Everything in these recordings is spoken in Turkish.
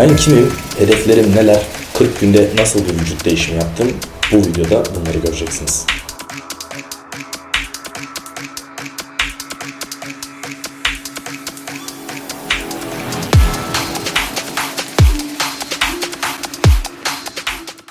Ben kimim, hedeflerim neler, 40 günde nasıl bir vücut değişimi yaptım bu videoda bunları göreceksiniz.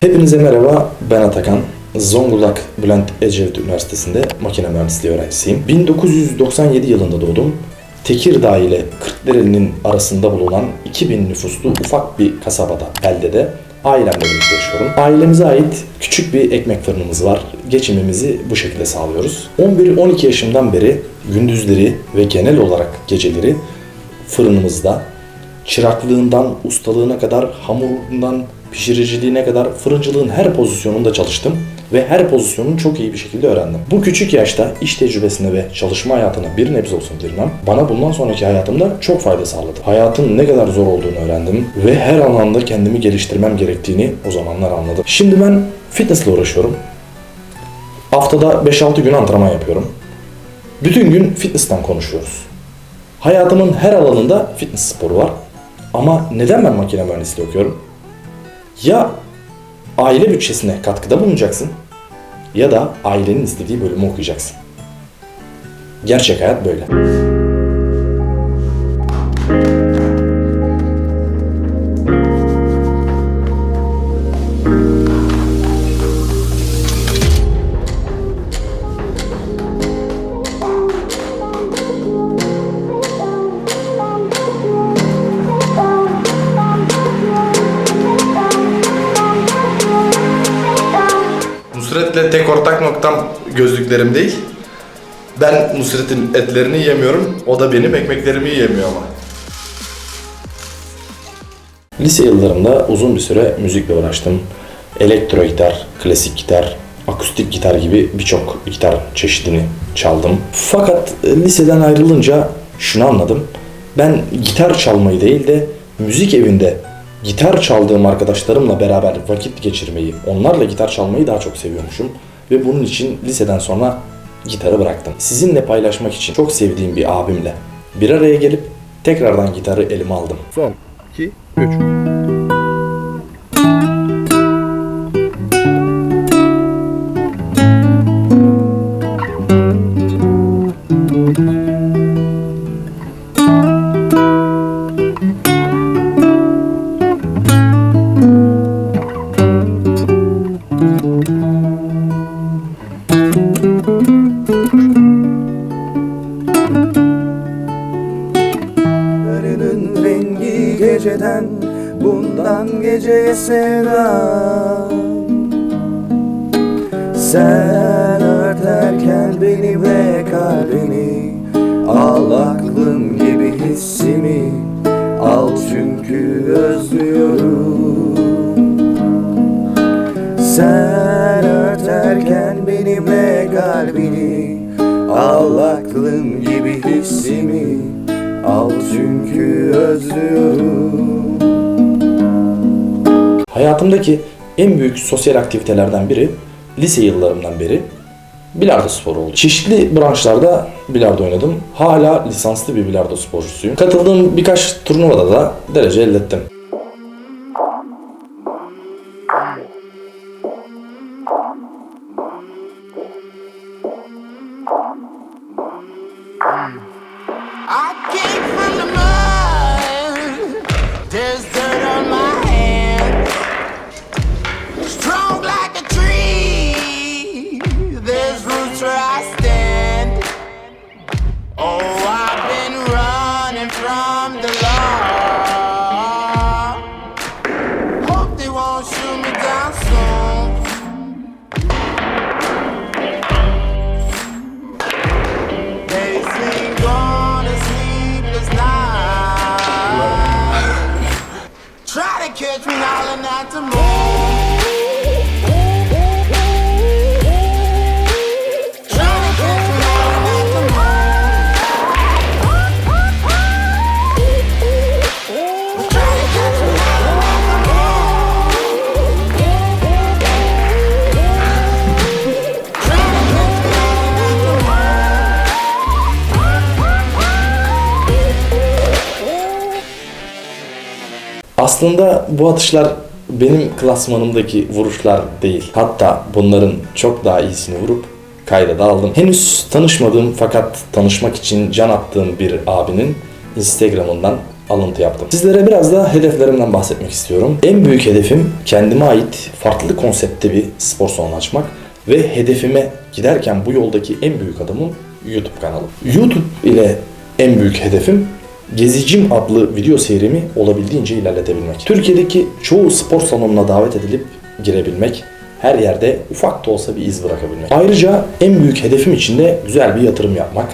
Hepinize merhaba, ben Atakan. Zonguldak Bülent Ecevit Üniversitesi'nde makine mühendisliği öğrencisiyim. 1997 yılında doğdum. Tekirdağ ile Kırklareli'nin arasında bulunan 2000 nüfuslu ufak bir kasabada, beldede ailemle birlikte yaşıyorum. Ailemize ait küçük bir ekmek fırınımız var. Geçimimizi bu şekilde sağlıyoruz. 11-12 yaşımdan beri gündüzleri ve genel olarak geceleri fırınımızda çıraklığından ustalığına kadar, hamurundan pişiriciliğine kadar fırıncılığın her pozisyonunda çalıştım ve her pozisyonunu çok iyi bir şekilde öğrendim. Bu küçük yaşta iş tecrübesine ve çalışma hayatına bir nebze olsun girmem bana bundan sonraki hayatımda çok fayda sağladı. Hayatın ne kadar zor olduğunu öğrendim ve her alanda kendimi geliştirmem gerektiğini o zamanlar anladım. Şimdi ben fitnessle uğraşıyorum. Haftada 5-6 gün antrenman yapıyorum. Bütün gün fitness'ten konuşuyoruz. Hayatımın her alanında fitness sporu var. Ama neden ben makine mühendisliği okuyorum? Ya aile bütçesine katkıda bulunacaksın ya da ailenin istediği bölümü okuyacaksın. Gerçek hayat böyle. Nusret'le tek ortak noktam gözlüklerim değil. Ben Nusret'in etlerini yemiyorum, o da benim ekmeklerimi yemiyor ama. Lise yıllarımda uzun bir süre müzikle uğraştım. Elektro gitar, klasik gitar, akustik gitar gibi birçok gitar çeşidini çaldım. Fakat e, liseden ayrılınca şunu anladım. Ben gitar çalmayı değil de müzik evinde gitar çaldığım arkadaşlarımla beraber vakit geçirmeyi, onlarla gitar çalmayı daha çok seviyormuşum. Ve bunun için liseden sonra gitarı bıraktım. Sizinle paylaşmak için çok sevdiğim bir abimle bir araya gelip tekrardan gitarı elime aldım. Son 2 3 Sevdam Sen Hayatımdaki en büyük sosyal aktivitelerden biri lise yıllarımdan beri bilardo sporu oldu. Çeşitli branşlarda bilardo oynadım. Hala lisanslı bir bilardo sporcusuyum. Katıldığım birkaç turnuvada da derece elde ettim. From the law. Aslında bu atışlar benim klasmanımdaki vuruşlar değil. Hatta bunların çok daha iyisini vurup kayda da aldım. Henüz tanışmadığım fakat tanışmak için can attığım bir abinin Instagram'ından alıntı yaptım. Sizlere biraz da hedeflerimden bahsetmek istiyorum. En büyük hedefim kendime ait farklı konseptte bir spor salonu açmak ve hedefime giderken bu yoldaki en büyük adımım YouTube kanalı. YouTube ile en büyük hedefim Gezicim adlı video serimi olabildiğince ilerletebilmek. Türkiye'deki çoğu spor salonuna davet edilip girebilmek, her yerde ufak da olsa bir iz bırakabilmek. Ayrıca en büyük hedefim için de güzel bir yatırım yapmak.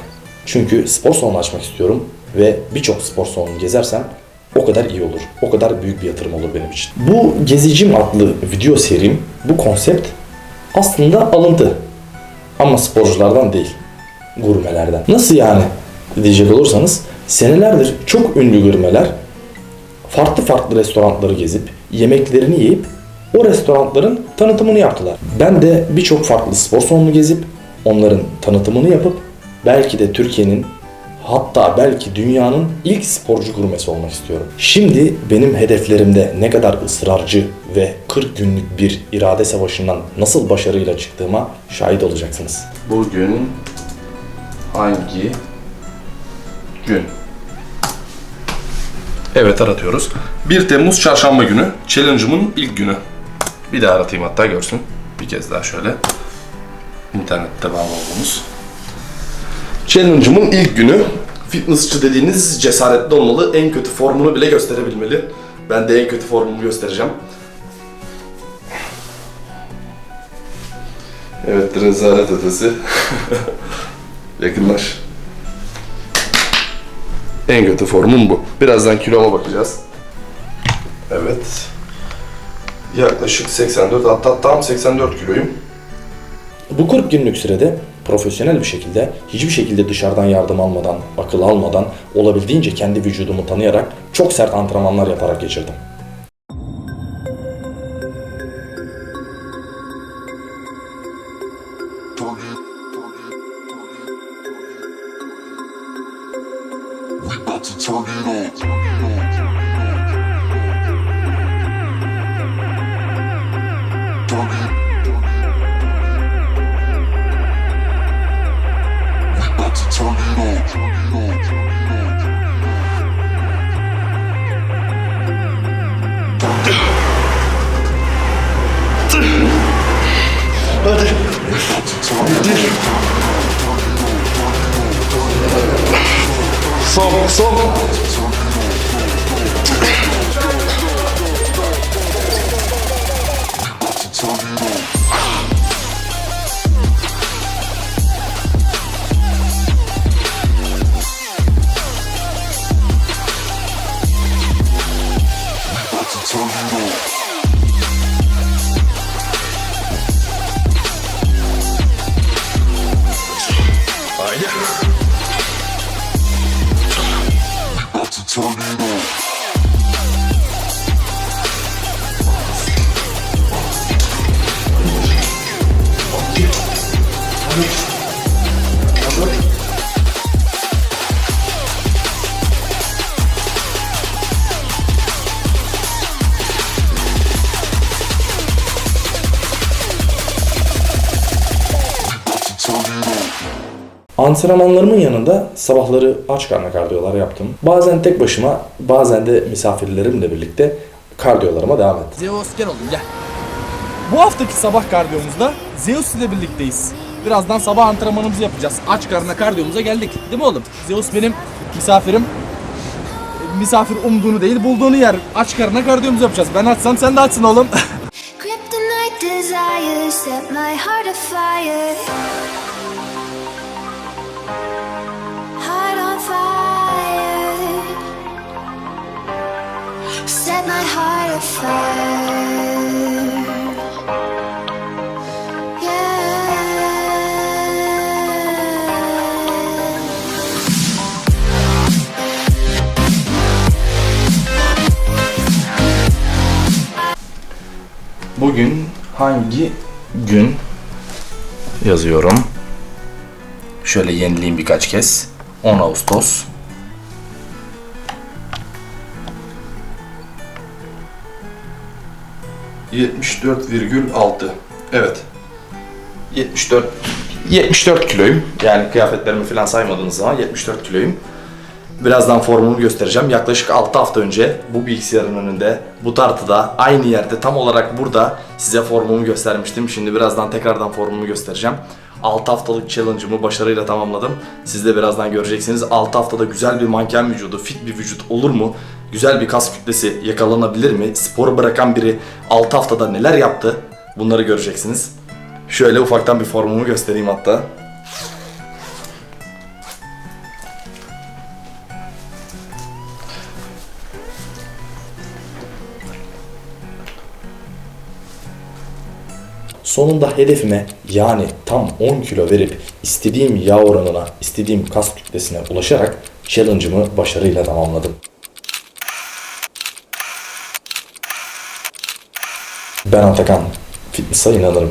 Çünkü spor salonu açmak istiyorum ve birçok spor salonunu gezersem o kadar iyi olur. O kadar büyük bir yatırım olur benim için. Bu Gezicim adlı video serim, bu konsept aslında alıntı. Ama sporculardan değil, gurmelerden. Nasıl yani diyecek olursanız senelerdir çok ünlü gurmeler farklı farklı restoranları gezip yemeklerini yiyip o restoranların tanıtımını yaptılar. Ben de birçok farklı spor salonunu gezip onların tanıtımını yapıp belki de Türkiye'nin hatta belki dünyanın ilk sporcu gurmesi olmak istiyorum. Şimdi benim hedeflerimde ne kadar ısrarcı ve 40 günlük bir irade savaşından nasıl başarıyla çıktığıma şahit olacaksınız. Bugün hangi gün? Evet aratıyoruz. 1 Temmuz çarşamba günü. Challenge'ımın ilk günü. Bir daha aratayım hatta görsün. Bir kez daha şöyle. İnternette bağlı olduğumuz. Challenge'ımın ilk günü. Fitnessçi dediğiniz cesaretli olmalı. En kötü formunu bile gösterebilmeli. Ben de en kötü formumu göstereceğim. Evet, rezalet ötesi. Yakınlaş. En kötü formum bu. Birazdan kiloma bakacağız. Evet. Yaklaşık 84, hatta tam 84 kiloyum. Bu 40 günlük sürede profesyonel bir şekilde, hiçbir şekilde dışarıdan yardım almadan, akıl almadan, olabildiğince kendi vücudumu tanıyarak çok sert antrenmanlar yaparak geçirdim. We 저기로. About to turn it on. Antrenmanlarımın yanında sabahları aç karnına kardiyolar yaptım. Bazen tek başıma, bazen de misafirlerimle birlikte kardiyolarıma devam ettim. Zeus gel oğlum gel. Bu haftaki sabah kardiyomuzda Zeus ile birlikteyiz. Birazdan sabah antrenmanımızı yapacağız. Aç karnına kardiyomuza geldik. Değil mi oğlum? Zeus benim misafirim. Misafir umduğunu değil bulduğunu yer. Aç karnına kardiyomuzu yapacağız. Ben açsam sen de açsın oğlum. Bugün hangi gün yazıyorum. Şöyle yenileyim birkaç kez. 10 Ağustos. 74,6. Evet. 74 74 kiloyum. Yani kıyafetlerimi falan saymadığınız zaman 74 kiloyum. Birazdan formumu göstereceğim. Yaklaşık 6 hafta önce bu bilgisayarın önünde, bu tartıda, aynı yerde, tam olarak burada size formumu göstermiştim. Şimdi birazdan tekrardan formumu göstereceğim. 6 haftalık challenge'ımı başarıyla tamamladım. Siz de birazdan göreceksiniz. 6 haftada güzel bir manken vücudu, fit bir vücut olur mu? Güzel bir kas kütlesi yakalanabilir mi? Sporu bırakan biri 6 haftada neler yaptı? Bunları göreceksiniz. Şöyle ufaktan bir formumu göstereyim hatta. Sonunda hedefime yani tam 10 kilo verip istediğim yağ oranına, istediğim kas kütlesine ulaşarak challenge'ımı başarıyla tamamladım. Ben Atakan. Fitness'a inanırım.